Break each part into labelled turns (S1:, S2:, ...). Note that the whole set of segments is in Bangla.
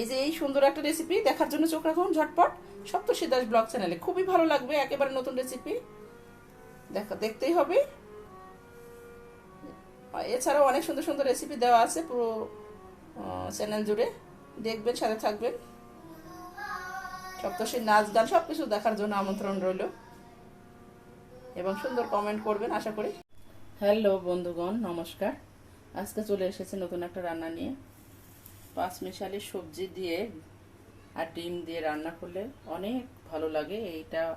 S1: এই যে এই সুন্দর একটা রেসিপি দেখার জন্য চোখ রাখুন, ঝটপট। সপ্তর্ষি দাস ব্লগ চ্যানেলে খুবই ভালো লাগবে, একেবারে নতুন রেসিপি দেখা, দেখতেই হবে। এছাড়াও অনেক সুন্দর সুন্দর রেসিপি দেওয়া আছে পুরো চ্যানেল জুড়ে। দেখবেন, সাথে থাকবেন। সপ্তর্ষির নাচ গান সব কিছু দেখার জন্য আমন্ত্রণ রইল। এবং সুন্দর কমেন্ট করবেন, আশা করি। হ্যালো বন্ধুগণ, নমস্কার। আজকে চলে এসেছে নতুন একটা রান্না নিয়ে। পাঁচ মিশালি সবজি দিয়ে আর ডিম দিয়ে রান্না করলে অনেক ভালো লাগে। এইটা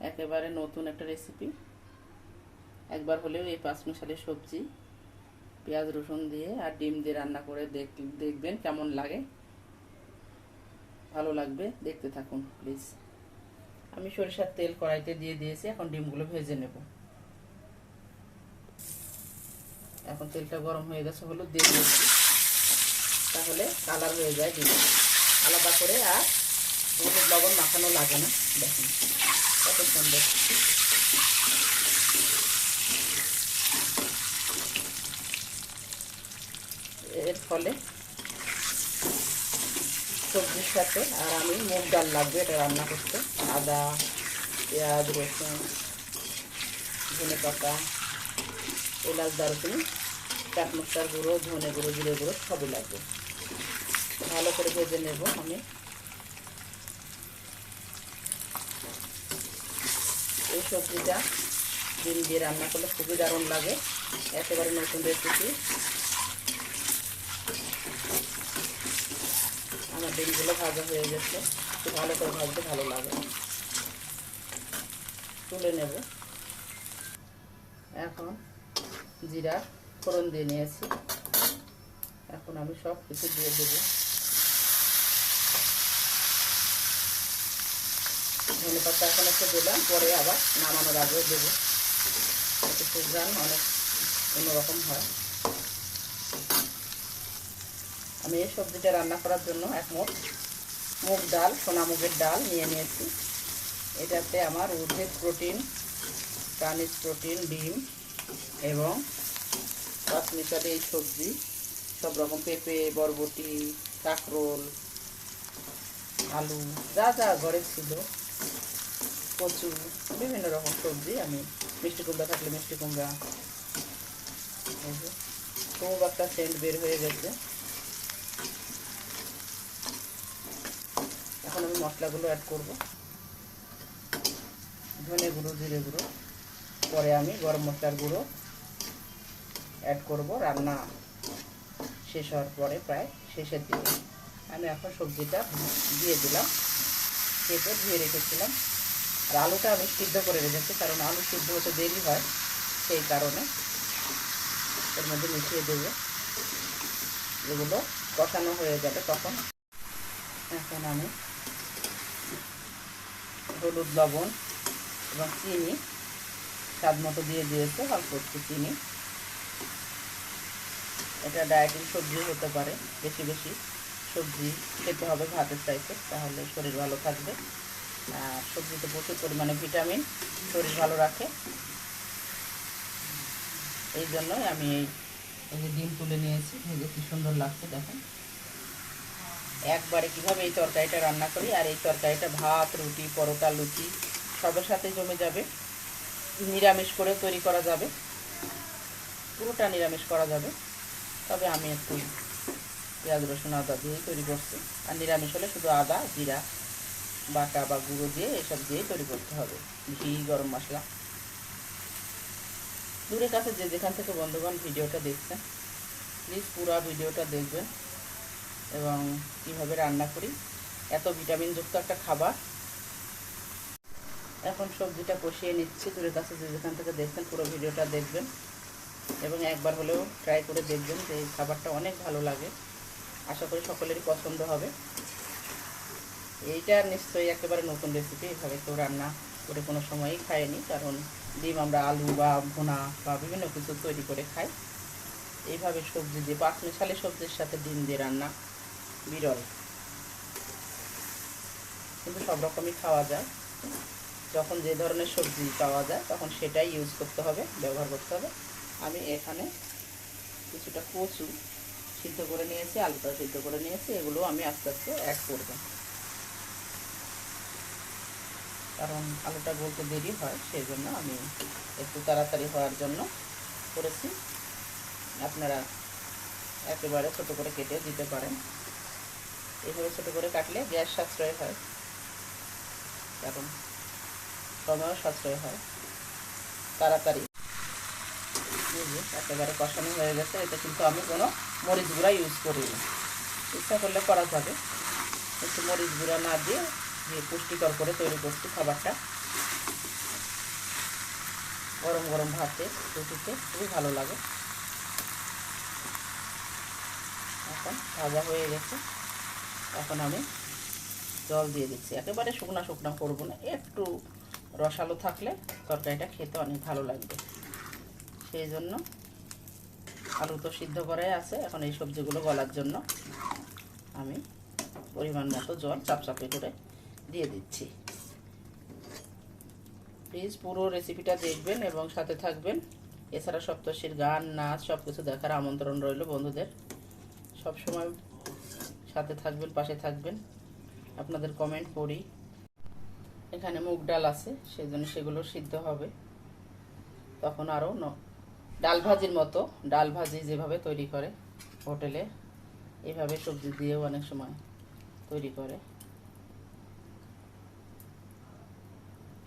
S1: একেবারে নতুন একটা রেসিপি একবার হলেও এই পাঁচ মিশালি সবজি, পেঁয়াজ, রসুন দিয়ে আর ডিম দিয়ে রান্না করে দেখ- দেখবেন কেমন লাগে। ভালো লাগবে, দেখতে থাকুন প্লিজ আমি সরিষার তেল কড়াইতে দিয়ে দিয়েছি, এখন ডিমগুলো ভেজে নেব। এখন তেলটা গরম হয়ে গেছে, হলুদ দিয়ে দিয়েছি। তাহলে কালার হয়ে যায় ডিম আলাদা করে আর হলুদ লবণ মাখানো লাগে না। দেখুন, কত সুন্দর। এর ফলে সবজির সাথে আর আমি মুগ ডাল লাগবে এটা রান্না করতে। আদা, পেঁয়াজ, রসুন, ধনে পাতা, এলাচ, দারুচিনি চাট গুঁড়ো, ধনে গুঁড়ো, জিরে গুঁড়ো সবই লাগবে। ভালো করে ভেজে নেব আমি। এই সবজিটা ডিম দিয়ে রান্না করলে খুবই দারুণ লাগে। একেবারে নতুন রেসিপি আমার ডিমগুলো ভাজা হয়ে গেছে। একটু ভালো করে ভাজতে ভালো লাগে। তুলে নেব। এখন জিরা ফোড়ন দিয়ে নিয়েছি। এখন আমি সব কিছু দিয়ে দেবো। ধনে পাতা এখন একটু দিলাম, পরে আবার নামানোর আগেও দেবো। একটু সুগ্রান অনেক অন্যরকম হয়। আমি এই সবজিটা রান্না করার জন্য এক মুখ মুগ ডাল, সোনা মুগের ডাল নিয়ে নিয়েছি। এটাতে আমার উদ্ভিদ প্রোটিন, প্রাণীজ প্রোটিন, ডিম এবং পাঁচমিশালি এই সবজি, সব রকম পেঁপে, বরবটি, কাঁকরোল, আলু, যা যা ঘরে ছিল। কচু, বিভিন্ন রকম সবজি, আমি মিষ্টি কুমড়া থাকলে মিষ্টি কুমড়া। খুব একটা সেন্ট বের হয়ে গেছে। এখন আমি মশলাগুলো অ্যাড করব। ধনে গুঁড়ো, জিরে গুঁড়ো। পরে আমি গরম মশলার গুঁড়ো অ্যাড করব। রান্না শেষ হওয়ার পরে প্রায় শেষের দিকে। আমি এখন সবজিটা দিয়ে দিলাম। কেটে ধুয়ে রেখেছিলাম। আর আলুটা আমি সিদ্ধ করে রেখেছি, কারণ আলু সিদ্ধ হতে দেরি হয়, সেই কারণে এর মধ্যে মিশিয়ে দেবো। এগুলো কষানো হয়ে যাবে তখন এখন আমি হলুদ, লবণ এবং চিনি, স্বাদ মতো দিয়ে দিয়েছে, অল্প একটু চিনি। এটা ডায়েটিং সবজি হতে পারে, বেশি বেশি সবজি খেতে হবে ভাতের চাইতে, তাহলে শরীর ভালো থাকবে। সবজিতে প্রচুর পরিমাণে ভিটামিন, শরীর ভালো রাখে। এই জন্যই আমি এই যে ডিম তুলে নিয়েছি ভেজে কি সুন্দর লাগছে দেখুন। একবারে কীভাবে এই তরকারিটা রান্না করি, আর এই তরকারিটা ভাত, রুটি, পরোটা, লুচি, সবের সাথে জমে যাবে। নিরামিষ করে তৈরি করা যাবে। পুরোটা নিরামিষ করা যাবে। তবে আমি একটু পেঁয়াজ, রসুন, আদা দিয়ে তৈরি করছি। আর নিরামিষ হলে শুধু আদা, জিরা বাটা বা গুঁড়ো দিয়ে এসব দিয়ে তৈরি করতে হবে। ঘি, গরম মশলা। দূরে কাছে যে যেখান থেকে বন্ধুগণ ভিডিওটা দেখছেন প্লিজ পুরো ভিডিওটা দেখবেন এবং কীভাবে রান্না করি। এত ভিটামিনযুক্ত একটা খাবার। এখন সবজিটা কষিয়ে নিচ্ছি। দূরের কাছে যে যেখান থেকে দেখছেন, পুরো ভিডিওটা দেখবেন। এবং একবার হলেও ট্রাই করে দেখবেন যে এই খাবারটা অনেক ভালো লাগে। আশা করি সকলেরই পছন্দ হবে। এইটা নিশ্চয়ই একেবারে নতুন রেসিপি এভাবে কেউ রান্না করে কোনো সময়ই খায়নি। কারণ ডিম আমরা আলু বা ভুনা বা বিভিন্ন কিছু তৈরি করে খাই। এইভাবে সবজি দিয়ে পাঁচ মিশালি সবজির সাথে ডিম দিয়ে রান্না বিরল। কিন্তু সব রকমই খাওয়া যায়। যখন যে ধরনের সবজি পাওয়া যায়, তখন সেটাই ইউজ করতে হবে, ব্যবহার করতে হবে। আমি এখানে কিছুটা কচু সিদ্ধ করে নিয়েছি আলুটা সিদ্ধ করে নিয়েছি এগুলো আমি আস্তে আস্তে অ্যাড করব। কারণ আলুটা বলতে দেরি হয় সেই জন্য আমি একটু তাড়াতাড়ি হওয়ার জন্য করেছি। আপনারা একেবারে ছোটো করে কেটে দিতে পারেন। এইভাবে ছোটো করে কাটলে গ্যাস সাশ্রয় হয়। কারণ সময়ও সাশ্রয় হয়। তাড়াতাড়ি। একেবারে কষানো হয়ে গেছে, এটা কিন্তু আমি কোনো মরিচ গুঁড়া ইউজ করিনি। ইচ্ছা করলে করা যাবে। একটু মরিচ গুঁড়া না দিয়ে দিয়ে পুষ্টিকর করে তৈরি করছি খাবারটা। গরম গরম ভাতে রুটিতে খুবই ভালো লাগে। এখন ভাজা হয়ে গেছে। এখন আমি জল দিয়ে দিচ্ছি। একেবারে শুকনা শুকনা করব না, একটু রসালো থাকলে তরকারিটা খেতে অনেক ভালো লাগবে। সেই জন্য আলু তো সিদ্ধ করে আছে, এখন এই সবজিগুলো গলার জন্য আমি পরিমাণ মতো জল চাপচাপে করে দিয়ে দিচ্ছি। প্লিজ পুরো রেসিপিটা দেখবেন এবং সাথে থাকবেন। এছাড়া সপ্তর্ষির গান, নাচ সব কিছু দেখার আমন্ত্রণ রইল বন্ধুদের। সব সময় সাথে থাকবেন, পাশে থাকবেন। আপনাদের কমেন্ট পড়ি। এখানে মুগ ডাল আছে সেই জন্য সেগুলো সিদ্ধ হবে। তখন আরও ডাল ভাজির মতো, ডাল ভাজি যেভাবে তৈরি করে হোটেলে, এভাবে সবজি দিয়েও অনেক সময় তৈরি করে।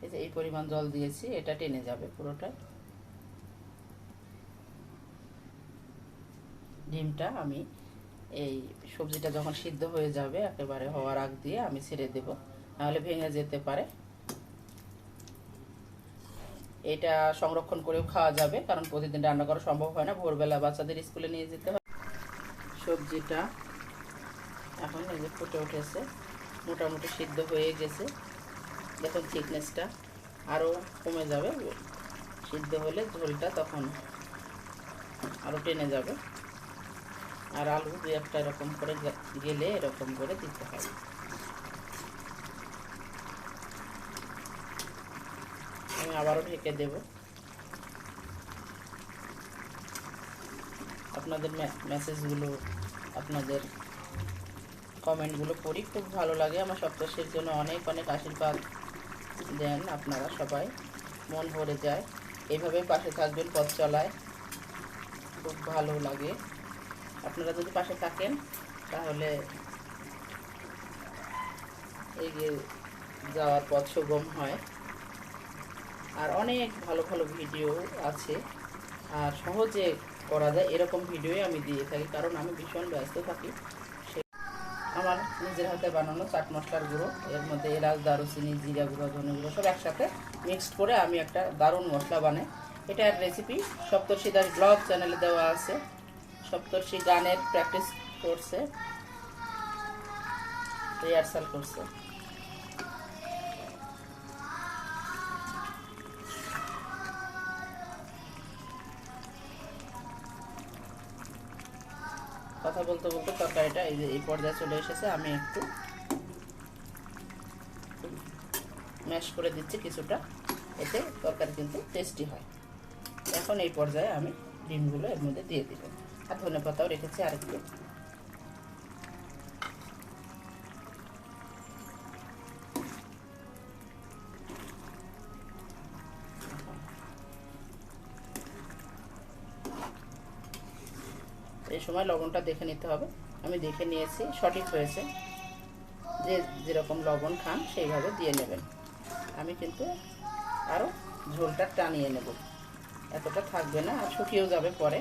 S1: এই এই পরিমাণ জল দিয়েছি, এটা টেনে যাবে পুরোটাই ডিমটা আমি এই সবজিটা যখন সিদ্ধ হয়ে যাবে, একেবারে হওয়ার আগ দিয়ে আমি ছেড়ে দেব, নাহলে ভেঙে যেতে পারে। এটা সংরক্ষণ করেও খাওয়া যাবে, কারণ প্রতিদিন রান্না করা সম্ভব হয় না, ভোরবেলা বাচ্চাদের স্কুলে নিয়ে যেতে হয়। সবজিটা এখন এই যে ফুটে উঠেছে, মোটামুটি সিদ্ধ হয়ে গেছে। দেখুন থিকনেসটা আরও কমে যাবে। সিদ্ধ হলে ঝোলটা তখন আরও টেনে যাবে। আর আলু দু একটা এরকম করে গেলে এরকম করে দিতে হবে আমি আবারও ঢেকে দেব। আপনাদের মেসেজগুলো আপনাদের কমেন্টগুলো পড়ি। খুব ভালো লাগে। আমার সপ্তাহের জন্য অনেক অনেক আশীর্বাদ। দেন আপনারা সবাই। মন ভরে যায়। এইভাবে পাশে থাকবেন, পথ চলায়। খুব ভালো লাগে। আপনারা যদি পাশে থাকেন, তাহলে এগিয়ে যাওয়ার পথ সুগম হয়। আর অনেক ভালো ভালো ভিডিও আছে। আর সহজে করা যায়। এরকম ভিডিওই আমি দিয়ে থাকি, কারণ আমি ভীষণ ব্যস্ত থাকি। আমার নিজের হাতে বানানো চাট মশলার গুঁড়ো, এর মধ্যে এলাচ, দারুচিনি, জিরা গুঁড়ো, ধনে গুঁড়ো সব একসাথে মিক্সড করে আমি একটা দারুণ মশলা বানাই। এটা এটার রেসিপি সপ্তর্ষি দাস ব্লগ চ্যানেলে দেওয়া আছে। সপ্তর্ষি গানের প্র্যাকটিস করছে। রিহার্সাল করছে। কথা বলতে বলতে তরকারিটা এই এই পর্যায়ে চলে এসেছে, আমি একটু ম্যাশ করে দিচ্ছি কিছুটা, এতে তরকারি কিন্তু টেস্টি হয়। এখন এই পর্যায়ে আমি ডিমগুলো এর মধ্যে দিয়ে দিব। আর ধনে পাতাও রেখেছি আরেকটু। এই সময় লবণটা দেখে নিতে হবে। আমি দেখে নিয়েছি, সঠিক হয়েছে। যে যেরকম লবণ খান, সেইভাবে দিয়ে নেবেন। আমি কিন্তু আরও ঝোলটা টানিয়ে নেব। এতটা থাকবে না, আর শুকিয়েও যাবে পরে।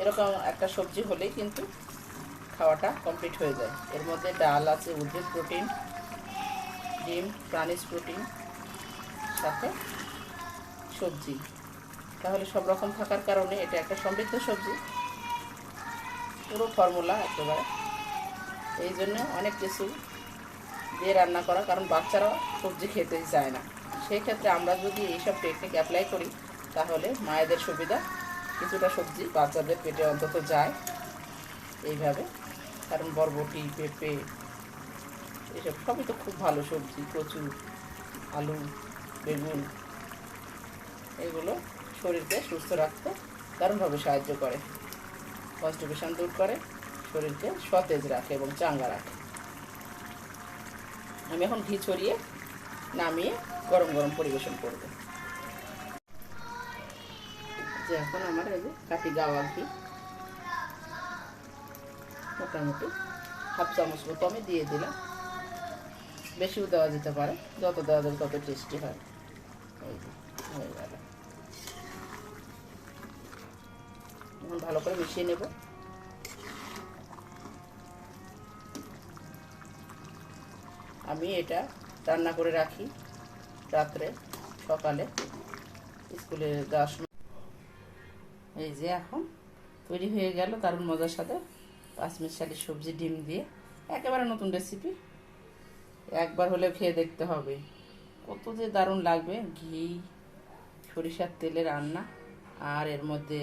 S1: এরকম একটা সবজি হলেই কিন্তু খাওয়াটা কমপ্লিট হয়ে যায়। এর মধ্যে ডাল আছে, উদ্ভিদ প্রোটিন, ডিম, প্রাণীজ প্রোটিন, সাথে সবজি। তাহলে সব রকম থাকার কারণে এটা একটা সমৃদ্ধ সবজি। পুরো ফর্মুলা একেবারে। এই জন্য অনেক কিছু দিয়ে রান্না করা, কারণ বাচ্চারা সবজি খেতেই চায় না। সেই ক্ষেত্রে আমরা যদি এইসব টেকনিক অ্যাপ্লাই করি, তাহলে মায়েদের সুবিধা, কিছুটা সবজি বাচ্চাদের পেটে অন্তত যায়। এইভাবে। কারণ বরবটি, পেঁপে, এসব সবই তো খুব ভালো সবজি, কচু, আলু, বেগুন। এগুলো শরীরকে সুস্থ রাখতে দারুণভাবে সাহায্য করে। কনস্টিপেশন দূর করে, শরীরকে সতেজ রাখে এবং চাঙ্গা রাখে। আমি এখন ঘি ছড়িয়ে নামিয়ে গরম গরম পরিবেশন করব। যে এখন আমার এই যে কাটি গাওয়া ঘি, মোটামুটি হাফ চামচ মতো আমি দিয়ে দিলাম। বেশিও দেওয়া যেতে পারে, যত দেওয়া যাবে তত টেস্টি হয়। হয়ে গেল। এখন ভালো করে মিশিয়ে নেব। আমি এটা রান্না করে রাখি রাত্রে, সকালে, স্কুলে যাওয়ার সময়। এই যে এখন তৈরি হয়ে গেল দারুণ মজার সাথে পাঁচমিশালি সবজি, ডিম দিয়ে। একেবারে নতুন রেসিপি একবার হলেও খেয়ে দেখতে হবে। কত যে দারুণ লাগবে। ঘি, সরিষার তেলে রান্না, আর এর মধ্যে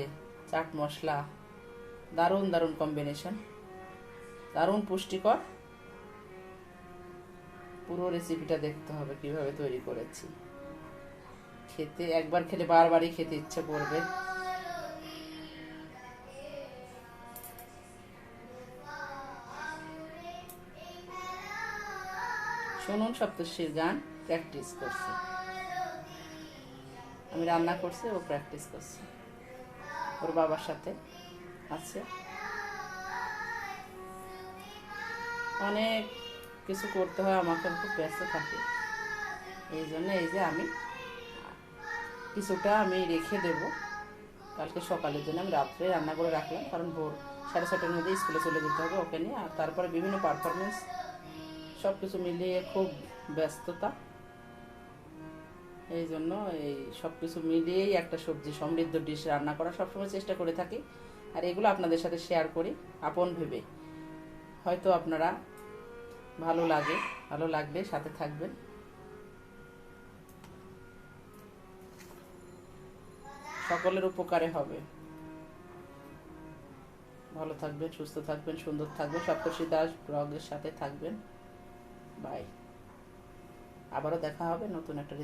S1: চাট মশলা। দারুণ দারুণ কম্বিনেশন দারুণ পুষ্টিকর। পুরো রেসিপিটা দেখতে হবে কীভাবে তৈরি করেছি। খেতে, একবার খেলে বারবারই খেতে ইচ্ছে করবে। শুনুন সপ্তর্ষির গান প্র্যাকটিস করছে। আমি রান্না করছি, ও প্র্যাকটিস করছে। ওর বাবার সাথে আছে। অনেক কিছু করতে হয়, আমাকে খুব ব্যস্ত থাকে। এই জন্য এই যে আমি কিছুটা আমি রেখে দেব। কালকে সকালের জন্য আমি রাত্রে রান্না করে রাখলাম, কারণ ভোর সাড়ে ছটার মধ্যে স্কুলে চলে যেতে হবে ওকে নিয়ে। আর তারপরে বিভিন্ন পারফরমেন্স সব কিছু মিলিয়ে খুব ব্যস্ততা। এই জন্য এই সব কিছু মিলিয়েই একটা সবজি, সমৃদ্ধ ডিশ রান্না করা সবসময় চেষ্টা করে থাকি। আর এগুলো আপনাদের সাথে শেয়ার করি, আপন ভেবে। হয়তো আপনারা ভালো লাগে, ভালো লাগলে সাথে থাকবেন। সকলের উপকারে হবে। ভালো থাকবেন, সুস্থ থাকবেন, সুন্দর থাকবেন সপ্তর্ষি দাস ব্লগের সাথে থাকবেন। বাই আবারও দেখা হবে নতুন একটা